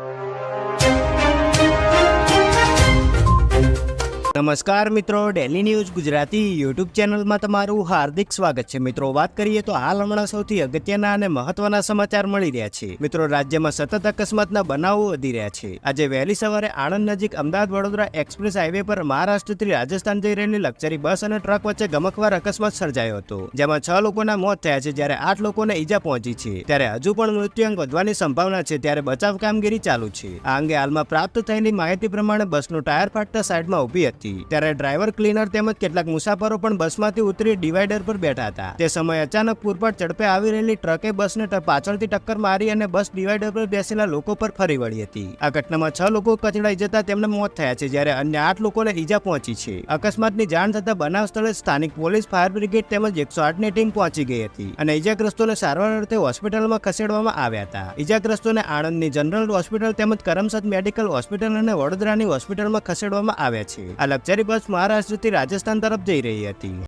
you. નમસ્કાર મિત્રો daily news Gujarati YouTube ચેનલમાં તમારું હાર્દિક સ્વાગત છે. મિત્રો, વાત કરીએ તો હાલ હમણાં સૌથી અગત્યના અને મહત્વના સમાચાર મળી રહ્યા છે. મિત્રો, રાજ્યમાં સતત અકસ્માતના બનાવો વધી રહ્યા છે. આજે વહેલી સવારે આણંદ નજીક અમદાવાદ વડોદરા એક્સપ્રેસ હાઈવે પર મહારાષ્ટ્રથી રાજસ્થાન જઈ રહેલી લક્ઝરી બસ અને ટ્રક વચ્ચે ગમકવાર અકસ્માત સર્જાયો હતો. જેમાં છ લોકોના મોત થયા છે. જ્યારે આઠ લોકોને ઈજા પહોંચી છે. ત્યારે હજુ પણ મૃત્યુઆંક વધવાની સંભાવના છે. ત્યારે બચાવ કામગીરી ચાલુ છે. આ અંગે હાલમાં પ્રાપ્ત થયેલી માહિતી પ્રમાણે બસનું ટાયર ફાટતા સાઈડમાં ઊભી હતી. ત્યારે ડ્રાઈવર, ક્લીનર તેમજ કેટલાક મુસાફરો પણ બસમાંથી ઉતરી ડિવાઈડર પર બેઠા હતા. તે સમયે અચાનક પૂરપાટ ઝડપે આવી રહેલી ટ્રકે બસને પાછળથી ટક્કર મારી અને બસ ડિવાઈડર પર બેસેલા લોકો પર ફરી વળી હતી. આ ઘટનામાં છ લોકો કચડાઈ જતા તેમને મોત થયા છે, જ્યારે અન્ય આઠ લોકોને ઈજા પહોંચી છે. અકસ્માતની જાણ થતા બનાવ સ્થળે સ્થાનિક પોલીસ, ફાયર બ્રિગેડ તેમજ એકસો આઠની ટીમ પહોંચી ગઈ હતી અને ઈજાગ્રસ્તોને સારવાર અર્થે હોસ્પિટલમાં ખસેડવામાં આવ્યા હતા. ઈજાગ્રસ્તોને આણંદની જનરલ હોસ્પિટલ તેમજ કરમસદ મેડિકલ હોસ્પિટલ અને વડોદરાની હોસ્પિટલમાં ખસેડવામાં આવ્યા છે. આ લક્ઝરી બસ મહારાષ્ટ્રથી રાજસ્થાન તરફ જઈ રહી હતી.